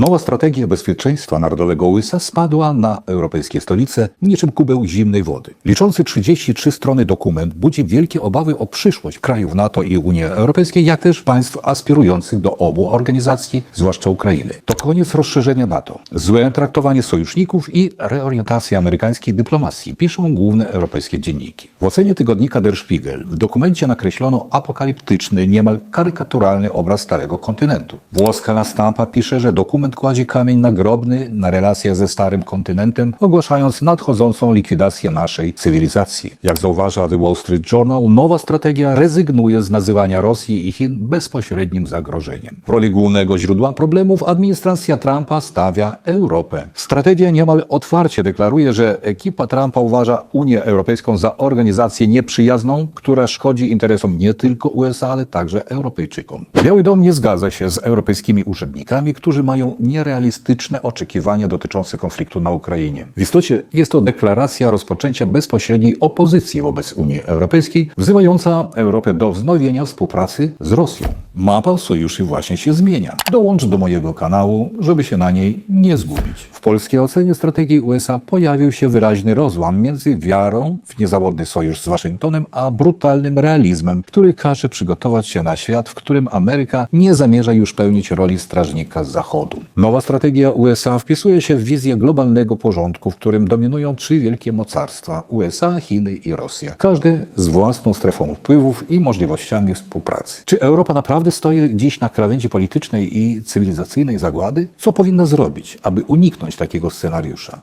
Nowa strategia bezpieczeństwa narodowego USA spadła na europejskie stolice niczym kubeł zimnej wody. Liczący 33 strony dokument budzi wielkie obawy o przyszłość krajów NATO i Unii Europejskiej, jak też państw aspirujących do obu organizacji, zwłaszcza Ukrainy. To koniec rozszerzenia NATO, złe traktowanie sojuszników i reorientacja amerykańskiej dyplomacji, piszą główne europejskie dzienniki. W ocenie tygodnika Der Spiegel w dokumencie nakreślono apokaliptyczny, niemal karykaturalny obraz starego kontynentu. Włoska La Stampa pisze, że dokument kładzie kamień nagrobny na relacje ze starym kontynentem, ogłaszając nadchodzącą likwidację naszej cywilizacji. Jak zauważa The Wall Street Journal, nowa strategia rezygnuje z nazywania Rosji i Chin bezpośrednim zagrożeniem. W roli głównego źródła problemów administracja Trumpa stawia Europę. Strategia niemal otwarcie deklaruje, że ekipa Trumpa uważa Unię Europejską za organizację nieprzyjazną, która szkodzi interesom nie tylko USA, ale także Europejczykom. Biały Dom nie zgadza się z europejskimi urzędnikami, którzy mają nierealistyczne oczekiwania dotyczące konfliktu na Ukrainie. W istocie jest to deklaracja rozpoczęcia bezpośredniej opozycji wobec Unii Europejskiej, wzywająca Europę do wznowienia współpracy z Rosją. Mapa sojuszy właśnie się zmienia. Dołącz do mojego kanału, żeby się na niej nie zgubić. W polskiej ocenie strategii USA pojawił się wyraźny rozłam między wiarą w niezawodny sojusz z Waszyngtonem, a brutalnym realizmem, który każe przygotować się na świat, w którym Ameryka nie zamierza już pełnić roli strażnika Zachodu. Nowa strategia USA wpisuje się w wizję globalnego porządku, w którym dominują trzy wielkie mocarstwa USA, Chiny i Rosja. Każdy z własną strefą wpływów i możliwościami współpracy. Czy Europa naprawdę stoi dziś na krawędzi politycznej i cywilizacyjnej zagłady? Co powinna zrobić, aby uniknąć takiego scenariusza?